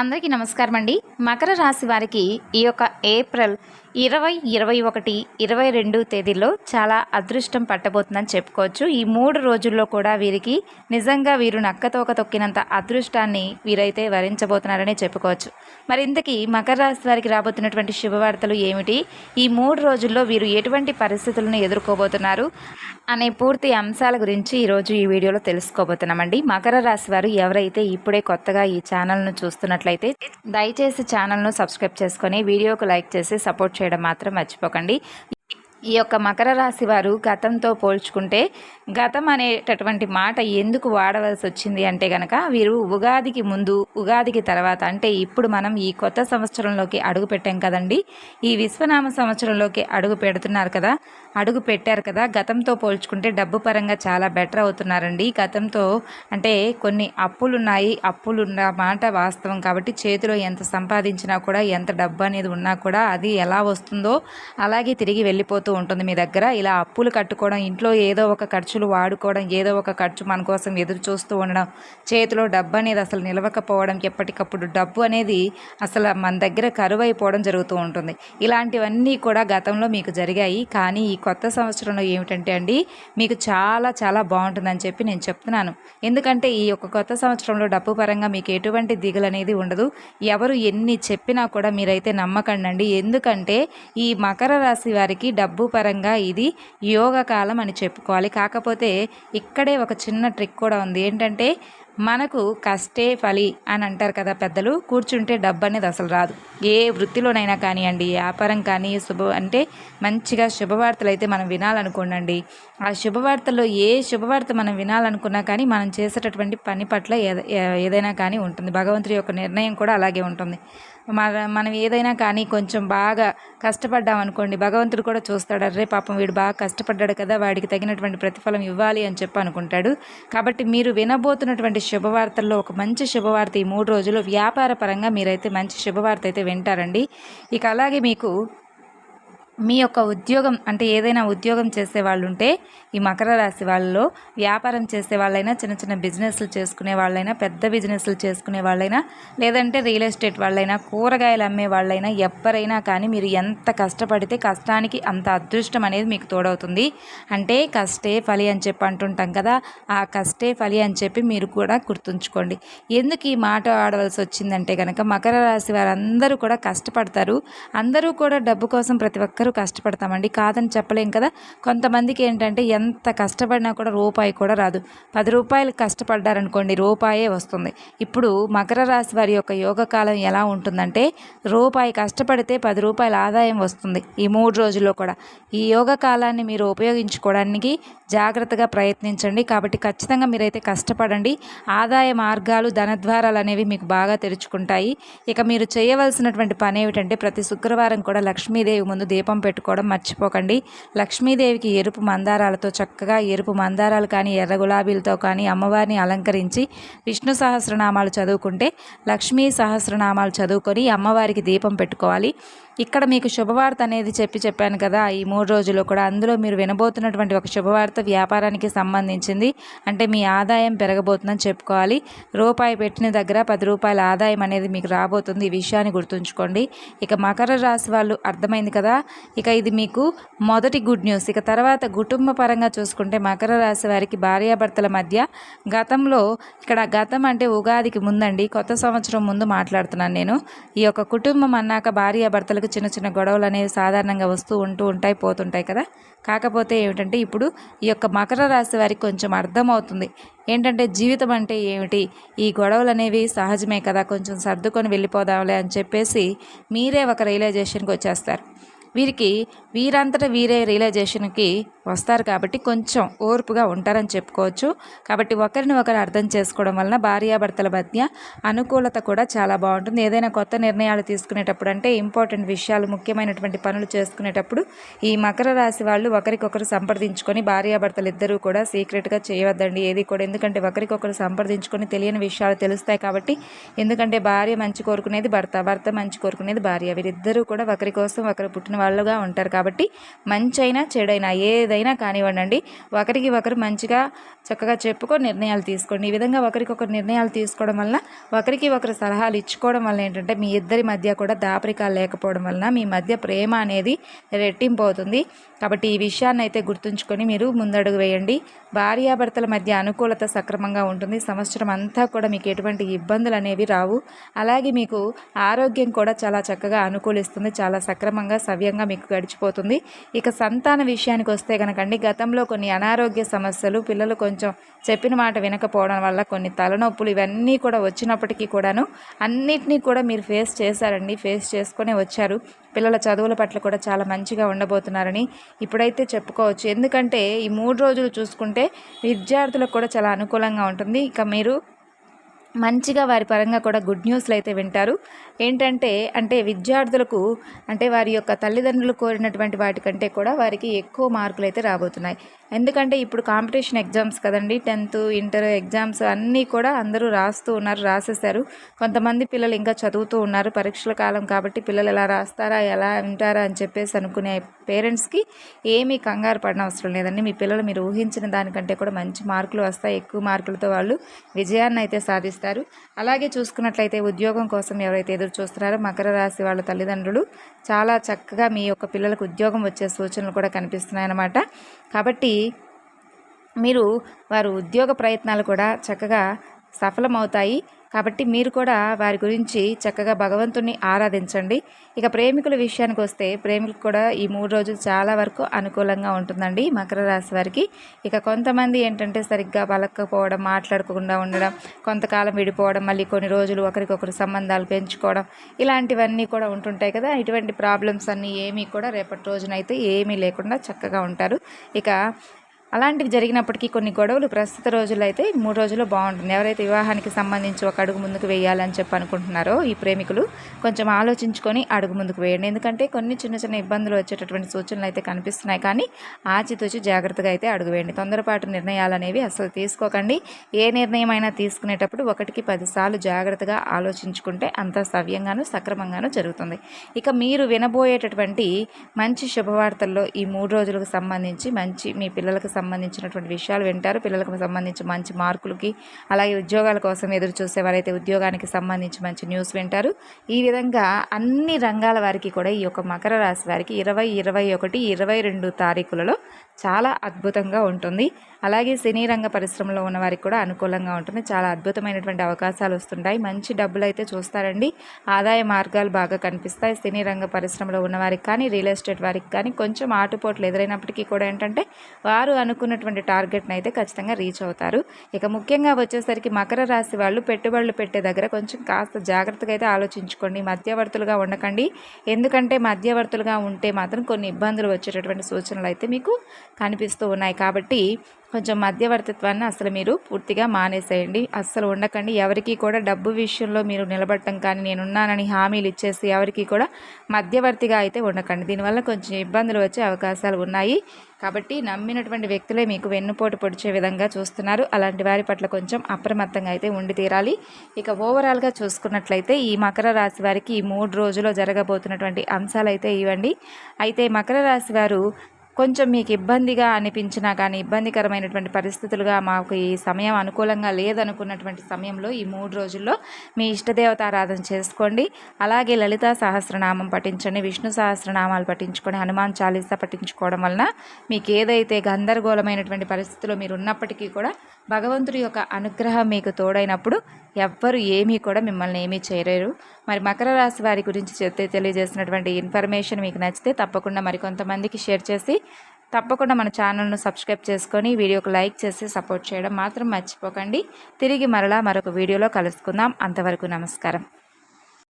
అందరికీ నమస్కారం అండి మకర రాశి వారికి ఈ యొక్క ఏప్రిల్ ఇరవై ఇరవై ఒకటి ఇరవై రెండు తేదీల్లో చాలా అదృష్టం పట్టబోతుందని చెప్పుకోవచ్చు. ఈ మూడు రోజుల్లో కూడా వీరికి నిజంగా వీరు నక్కతోక తొక్కినంత అదృష్టాన్ని వీరైతే వరించబోతున్నారని చెప్పుకోవచ్చు. మరి ఇంతకీ మకర రాశి వారికి రాబోతున్నటువంటి శుభవార్తలు ఏమిటి? ఈ మూడు రోజుల్లో వీరు ఎటువంటి పరిస్థితులను ఎదుర్కోబోతున్నారు? అనే పూర్తి అంశాల గురించి ఈరోజు ఈ వీడియోలో తెలుసుకోబోతున్నామండి. మకర రాశి వారు ఎవరైతే ఇప్పుడే కొత్తగా ఈ ఛానల్ను చూస్తున్నట్లయితే దయచేసి ఛానల్ను సబ్స్క్రైబ్ చేసుకొని వీడియోకు లైక్ చేసి సపోర్ట్ చేయడం మాత్రం మర్చిపోకండి. ఈ యొక్క మకర రాశి వారు గతంతో పోల్చుకుంటే గతం అనేటటువంటి మాట ఎందుకు వాడవలసి వచ్చింది అంటే గనక వీరు ఉగాదికి ముందు ఉగాదికి తర్వాత అంటే ఇప్పుడు మనం ఈ కొత్త సంవత్సరంలోకి అడుగు పెట్టాం కదండి. ఈ విశ్వనామ సంవత్సరంలోకి అడుగు పెడుతున్నారు కదా. అడుగు పెట్టారు కదా. గతంతో పోల్చుకుంటే డబ్బు పరంగా చాలా బెటర్ అవుతున్నారండి. గతంతో అంటే కొన్ని అప్పులు ఉన్నాయి మాట వాస్తవం కాబట్టి చేతిలో ఎంత సంపాదించినా కూడా ఎంత డబ్బు అనేది ఉన్నా కూడా అది ఎలా వస్తుందో అలాగే తిరిగి వెళ్ళిపోతూ ఉంటుంది మీ దగ్గర. ఇలా అప్పులు కట్టుకోవడం ఇంట్లో ఏదో ఒక ఖర్చు ఖర్చులు వాడుకోవడం ఏదో ఒక ఖర్చు మన కోసం ఎదురు చూస్తూ ఉండడం చేతిలో డబ్బు అనేది అసలు నిలవకపోవడం ఎప్పటికప్పుడు డబ్బు అనేది అసలు మన దగ్గర కరువు అయిపోవడం జరుగుతూ ఉంటుంది. ఇలాంటివన్నీ కూడా గతంలో మీకు జరిగాయి. కానీ ఈ కొత్త సంవత్సరంలో ఏమిటంటే అండి మీకు చాలా చాలా బాగుంటుందని చెప్పి నేను చెప్తున్నాను. ఎందుకంటే ఈ యొక్క కొత్త సంవత్సరంలో డబ్బు పరంగా మీకు ఎటువంటి దిగులు అనేది ఉండదు. ఎవరు ఎన్ని చెప్పినా కూడా మీరైతే నమ్మకండి ఎందుకంటే ఈ మకర రాశి వారికి డబ్బు పరంగా ఇది యోగ కాలం అని చెప్పుకోవాలి. కాకపోతే ఇక్కడే ఒక చిన్న ట్రిక్ కూడా ఉంది. ఏంటంటే మనకు కష్టే ఫలి అని అంటారు కదా పెద్దలు. కూర్చుంటే డబ్బు అనేది అసలు రాదు. ఏ వృత్తిలోనైనా కానివ్వండి వ్యాపారం కానీ శుభ అంటే మంచిగా శుభవార్తలు అయితే మనం వినాలనుకోండి ఆ శుభవార్తల్లో ఏ శుభవార్త మనం వినాలనుకున్నా కానీ మనం చేసేటటువంటి పని పట్ల ఏదైనా కానీ ఉంటుంది. భగవంతుడి యొక్క నిర్ణయం కూడా అలాగే ఉంటుంది. మన మనం ఏదైనా కానీ కొంచెం బాగా కష్టపడ్డాం అనుకోండి భగవంతుడు కూడా చూస్తాడు అరే పాపం వీడు బాగా కష్టపడ్డాడు కదా వాడికి తగినటువంటి ప్రతిఫలం ఇవ్వాలి అని చెప్పి అనుకుంటాడు. కాబట్టి మీరు వినబోతున్నటువంటి శుభవార్తల్లో ఒక మంచి శుభవార్త ఈ మూడు రోజులు వ్యాపార పరంగా మీరైతే మంచి శుభవార్త అయితే వింటారండి. ఇక అలాగే మీకు మీ యొక్క ఉద్యోగం అంటే ఏదైనా ఉద్యోగం చేసే వాళ్ళు ఉంటే ఈ మకర రాశి వాళ్ళలో వ్యాపారం చేసే వాళ్ళైనా చిన్న చిన్న బిజినెస్లు చేసుకునే వాళ్ళైనా పెద్ద బిజినెస్లు చేసుకునే వాళ్ళైనా లేదంటే రియల్ ఎస్టేట్ వాళ్ళైనా కూరగాయలు అమ్మే వాళ్ళైనా ఎవరైనా కానీ మీరు ఎంత కష్టపడితే కష్టానికి అంత అదృష్టం అనేది మీకు తోడవుతుంది. అంటే కష్టే ఫలి అని చెప్పి అంటుంటాం కదా ఆ కష్టే ఫలి అని చెప్పి మీరు కూడా గుర్తుంచుకోండి. ఎందుకు ఈ మాట ఆడవలసి వచ్చిందంటే కనుక మకర రాశి వారందరూ కూడా కష్టపడతారు. అందరూ కూడా డబ్బు కోసం ప్రతి ఒక్కరు కష్టపడతామండి? కాదని చెప్పలేం కదా. కొంతమందికి ఏంటంటే ఎంత కష్టపడినా కూడా రూపాయి కూడా రాదు. పది రూపాయలు కష్టపడ్డారనుకోండి రూపాయే వస్తుంది. ఇప్పుడు మకర రాశి వారి యొక్క యోగ కాలం ఎలా ఉంటుందంటే రూపాయి కష్టపడితే పది రూపాయల ఆదాయం వస్తుంది ఈ మూడు రోజుల్లో కూడా. ఈ యోగ కాలాన్ని మీరు ఉపయోగించుకోవడానికి జాగ్రత్తగా ప్రయత్నించండి. కాబట్టి ఖచ్చితంగా మీరైతే కష్టపడండి. ఆదాయ మార్గాలు ధనద్వారాలు అనేవి మీకు బాగా తెరుచుకుంటాయి. ఇక మీరు చేయవలసినటువంటి పని ఏమిటంటే ప్రతి శుక్రవారం కూడా లక్ష్మీదేవి ముందు దీపం పెట్టుకోవడం మర్చిపోకండి. లక్ష్మీదేవికి ఎరుపు మందారాలతో చక్కగా ఎరుపు మందారాలు కానీ ఎర్ర గులాబీలతో కానీ అమ్మవారిని అలంకరించి విష్ణు సహస్రనామాలు చదువుకుంటే లక్ష్మీ సహస్రనామాలు చదువుకొని అమ్మవారికి దీపం పెట్టుకోవాలి. ఇక్కడ మీకు శుభవార్త అనేది చెప్పి చెప్పాను కదా ఈ మూడు రోజుల్లో కూడా అందులో మీరు వినబోతున్నటువంటి ఒక శుభవార్త వ్యాపారానికి సంబంధించింది. అంటే మీ ఆదాయం పెరగబోతుందని చెప్పుకోవాలి. రూపాయి పెట్టిన దగ్గర పది రూపాయల ఆదాయం అనేది మీకు రాబోతుంది. ఈ విషయాన్ని గుర్తుంచుకోండి. ఇక మకర రాశి వాళ్ళు అర్థమైంది కదా ఇక ఇది మీకు మొదటి గుడ్ న్యూస్ ఇక తర్వాత కుటుంబ పరంగా చూసుకుంటే మకర రాశి వారికి భార్యాభర్తల మధ్య గతంలో ఇక్కడ గతం అంటే ఉగాదికి ముందండి కొత్త సంవత్సరం ముందు మాట్లాడుతున్నాను నేను. ఈ యొక్క కుటుంబం అన్నాక భార్యాభర్తలకు చిన్న చిన్న గొడవలు అనేవి సాధారణంగా వస్తూ ఉంటూ ఉంటాయి పోతుంటాయి కదా. కాకపోతే ఏమిటంటే ఇప్పుడు ఈ యొక్క మకర రాశి వారికి కొంచెం అర్థమవుతుంది. ఏంటంటే జీవితం అంటే ఏమిటి? ఈ గొడవలు అనేవి సహజమే కదా కొంచెం సర్దుకొని వెళ్ళిపోదాంలే అని చెప్పేసి మీరే ఒక రియలైజేషన్కి వచ్చేస్తారు. వీరికి వీరంతటా వీరే రియలైజేషన్కి వస్తారు కాబట్టి కొంచెం ఓర్పుగా ఉంటారని చెప్పుకోవచ్చు. కాబట్టి ఒకరిని ఒకరు అర్థం చేసుకోవడం వలన భార్యాభర్తల మధ్య అనుకూలత కూడా చాలా బాగుంటుంది. ఏదైనా కొత్త నిర్ణయాలు తీసుకునేటప్పుడు అంటే ఇంపార్టెంట్ విషయాలు ముఖ్యమైనటువంటి పనులు చేసుకునేటప్పుడు ఈ మకర రాశి వాళ్ళు ఒకరికొకరు సంప్రదించుకొని భార్యాభర్తలు ఇద్దరూ కూడా సీక్రెట్గా చేయవద్దండి. ఏది కూడా ఎందుకంటే ఒకరికొకరు సంప్రదించుకొని తెలియని విషయాలు తెలుస్తాయి కాబట్టి ఎందుకంటే భార్య మంచి కోరుకునేది భర్త భర్త మంచి కోరుకునేది భార్య. వీరిద్దరూ కూడా ఒకరి కోసం ఒకరు పుట్టిన వాళ్ళుగా ఉంటారు కాబట్టి కాబట్టి మంచైనా చెడైనా ఏదైనా కానివ్వండి ఒకరికి ఒకరు మంచిగా చక్కగా చెప్పుకొని నిర్ణయాలు తీసుకోండి. ఈ విధంగా ఒకరికొకరు నిర్ణయాలు తీసుకోవడం వలన ఒకరికి ఒకరు సలహాలు ఇచ్చుకోవడం వల్ల ఏంటంటే మీ ఇద్దరి మధ్య కూడా దాపరికాలు లేకపోవడం వలన మీ మధ్య ప్రేమ అనేది రెట్టింపు అవుతుంది కాబట్టి ఈ విషయాన్ని అయితే గుర్తుంచుకొని మీరు ముందడుగు వేయండి. భార్యాభర్తల మధ్య అనుకూలత సక్రమంగా ఉంటుంది. సంవత్సరం అంతా కూడా మీకు ఎటువంటి ఇబ్బందులు అనేవి రావు. అలాగే మీకు ఆరోగ్యం కూడా చాలా చక్కగా అనుకూలిస్తుంది. చాలా సక్రమంగా సవ్యంగా మీకు గడిచిపోతుంది. ఇక సంతాన విషయానికి వస్తే కనుకండి గతంలో కొన్ని అనారోగ్య సమస్యలు పిల్లలు కొంచెం చెప్పిన మాట వినకపోవడం వల్ల కొన్ని తలనొప్పులు ఇవన్నీ కూడా వచ్చినప్పటికీ కూడాను అన్నిటినీ కూడా మీరు ఫేస్ చేశారండి ఫేస్ చేసుకునే వచ్చారు. పిల్లల చదువుల పట్ల కూడా చాలా మంచిగా ఉండబోతున్నారని ఇప్పుడైతే చెప్పుకోవచ్చు. ఎందుకంటే ఈ మూడు రోజులు చూసుకుంటే విద్యార్థులకు కూడా చాలా అనుకూలంగా ఉంటుంది. ఇక మీరు మంచిగా వారి పరంగా కూడా గుడ్ న్యూస్లు అయితే వింటారు. ఏంటంటే అంటే విద్యార్థులకు అంటే వారి యొక్క తల్లిదండ్రులు కోరినటువంటి వాటికంటే కూడా వారికి ఎక్కువ మార్కులు అయితే రాబోతున్నాయి. ఎందుకంటే ఇప్పుడు కాంపిటీషన్ ఎగ్జామ్స్ కదండి టెన్త్ ఇంటర్ ఎగ్జామ్స్ అన్నీ కూడా అందరూ రాస్తూ ఉన్నారు రాసేసారు కొంతమంది పిల్లలు ఇంకా చదువుతూ ఉన్నారు పరీక్షల కాలం కాబట్టి పిల్లలు ఎలా రాస్తారా ఎలా వింటారా అని చెప్పేసి అనుకునే పేరెంట్స్కి ఏమీ కంగారు పడిన అవసరం లేదండి. మీ పిల్లలు మీరు ఊహించిన దానికంటే కూడా మంచి మార్కులు వస్తాయి. ఎక్కువ మార్కులతో వాళ్ళు విజయాన్ని అయితే సాధిస్తారు. అలాగే చూసుకున్నట్లయితే ఉద్యోగం కోసం ఎవరైతే ఎదురు చూస్తున్నారో మకర రాశి వాళ్ళ తల్లిదండ్రులు చాలా చక్కగా మీ యొక్క పిల్లలకు ఉద్యోగం వచ్చే సూచనలు కూడా కనిపిస్తున్నాయి అన్నమాట కాబట్టి మీరు వారు ఉద్యోగ ప్రయత్నాలు కూడా చక్కగా సఫలమవుతాయి. కాబట్టి మీరు కూడా వారి గురించి చక్కగా భగవంతుని ఆరాధించండి. ఇక ప్రేమికుల విషయానికి వస్తే ప్రేమికులు కూడా ఈ మూడు రోజులు చాలా వరకు అనుకూలంగా ఉంటుందండి మకర రాశి వారికి. ఇక కొంతమంది ఏంటంటే సరిగ్గా పలకపోవడం మాట్లాడకుండా ఉండడం కొంతకాలం విడిపోవడం మళ్ళీ కొన్ని రోజులు ఒకరికొకరు సంబంధాలు పెంచుకోవడం ఇలాంటివన్నీ కూడా ఉంటుంటాయి కదా. ఇటువంటి ప్రాబ్లమ్స్ అన్నీ ఏమీ కూడా రేపటి రోజునైతే ఏమీ లేకుండా చక్కగా ఉంటారు. ఇక అలాంటివి జరిగినప్పటికీ కొన్ని గొడవలు ప్రస్తుత రోజుల్లో అయితే మూడు రోజుల్లో బాగుంటుంది. ఎవరైతే వివాహానికి సంబంధించి ఒక అడుగు ముందుకు వేయాలని చెప్పి అనుకుంటున్నారో ఈ ప్రేమికులు కొంచెం ఆలోచించుకొని అడుగు ముందుకు వేయండి. ఎందుకంటే కొన్ని చిన్న చిన్న ఇబ్బందులు వచ్చేటటువంటి సూచనలు అయితే కనిపిస్తున్నాయి కానీ ఆచితూచి జాగ్రత్తగా అయితే అడుగు వేయండి. తొందరపాటు నిర్ణయాలు అనేవి అసలు తీసుకోకండి. ఏ నిర్ణయం అయినా తీసుకునేటప్పుడు ఒకటికి పదిసార్లు జాగ్రత్తగా ఆలోచించుకుంటే అంత సవ్యంగాను సక్రమంగాను జరుగుతుంది. ఇక మీరు వినబోయేటటువంటి మంచి శుభవార్తల్లో ఈ మూడు రోజులకు సంబంధించి మంచి మీ పిల్లలకు సంబంధించినటువంటి విషయాలు వింటారు. పిల్లలకు సంబంధించి మంచి మార్కులకి అలాగే ఉద్యోగాల కోసం ఎదురు చూసే వారైతే ఉద్యోగానికి సంబంధించి మంచి న్యూస్ వింటారు. ఈ విధంగా అన్ని రంగాల వారికి కూడా ఈ యొక్క మకర రాశి వారికి ఇరవై ఇరవై ఒకటి ఇరవై రెండు తారీఖులలో చాలా అద్భుతంగా ఉంటుంది. అలాగే సినీ రంగ పరిశ్రమలో ఉన్న వారికి కూడా అనుకూలంగా ఉంటుంది. చాలా అద్భుతమైనటువంటి అవకాశాలు వస్తుంటాయి. మంచి డబ్బులు అయితే చూస్తారండి. ఆదాయ మార్గాలు బాగా కనిపిస్తాయి. సినీ రంగ పరిశ్రమలో ఉన్న వారికి కానీ రియల్ ఎస్టేట్ వారికి కానీ కొంచెం ఆటుపోట్లు ఎదురైనప్పటికీ కూడా ఏంటంటే వారు అనుకున్నటువంటి టార్గెట్ని అయితే ఖచ్చితంగా రీచ్ అవుతారు. ఇక ముఖ్యంగా వచ్చేసరికి మకర రాశి వాళ్ళు పెట్టుబడులు పెట్టే దగ్గర కొంచెం కాస్త జాగ్రత్తగా అయితే ఆలోచించుకోండి. మధ్యవర్తులుగా ఉండకండి. ఎందుకంటే మధ్యవర్తులుగా ఉంటే మాత్రం కొన్ని ఇబ్బందులు వచ్చేటటువంటి సూచనలు అయితే మీకు కనిపిస్తూ ఉన్నాయి. కాబట్టి కొంచెం మధ్యవర్తిత్వాన్ని అసలు మీరు పూర్తిగా మానేసేయండి. అస్సలు ఉండకండి. ఎవరికి కూడా డబ్బు విషయంలో మీరు నిలబడటం కానీ నేనున్నానని హామీలు ఇచ్చేసి ఎవరికి కూడా మధ్యవర్తిగా అయితే ఉండకండి. దీనివల్ల కొంచెం ఇబ్బందులు వచ్చే అవకాశాలు ఉన్నాయి. కాబట్టి నమ్మినటువంటి వ్యక్తులే మీకు వెన్నుపోటు పొడిచే విధంగా చూస్తున్నారు. అలాంటి వారి పట్ల కొంచెం అప్రమత్తంగా అయితే ఉండి తీరాలి. ఇక ఓవరాల్గా చూసుకున్నట్లయితే ఈ మకర రాశి వారికి ఈ మూడు రోజుల్లో జరగబోతున్నటువంటి అంశాలు అయితే ఇవ్వండి. అయితే మకర రాశి వారు కొంచెం మీకు ఇబ్బందిగా అనిపించినా కానీ ఇబ్బందికరమైనటువంటి పరిస్థితులుగా మాకు ఈ సమయం అనుకూలంగా లేదనుకున్నటువంటి సమయంలో ఈ మూడు రోజుల్లో మీ ఇష్టదేవత ఆరాధన చేసుకోండి. అలాగే లలిత సహస్రనామం పఠించండి విష్ణు సహస్రనామాలు పఠించుకొని హనుమాన్ చాలీసా పఠించుకోవడం వలన మీకు ఏదైతే గందరగోళమైనటువంటి పరిస్థితిలో మీరు ఉన్నప్పటికీ కూడా భగవంతుడి యొక్క అనుగ్రహం మీకు తోడైనప్పుడు ఎవ్వరు ఏమీ కూడా మిమ్మల్ని ఏమీ చేయలేరు. మరి మకర రాశి వారి గురించి చెప్తే తెలియజేసినటువంటి ఇన్ఫర్మేషన్ మీకు నచ్చితే తప్పకుండా మరికొంతమందికి షేర్ చేసి తప్పకుండా మన ఛానల్ను సబ్స్క్రైబ్ చేసుకొని వీడియోకు లైక్ చేసి సపోర్ట్ చేయడం మాత్రం మర్చిపోకండి. తిరిగి మరలా మరొక వీడియోలో కలుసుకుందాం. అంతవరకు నమస్కారం.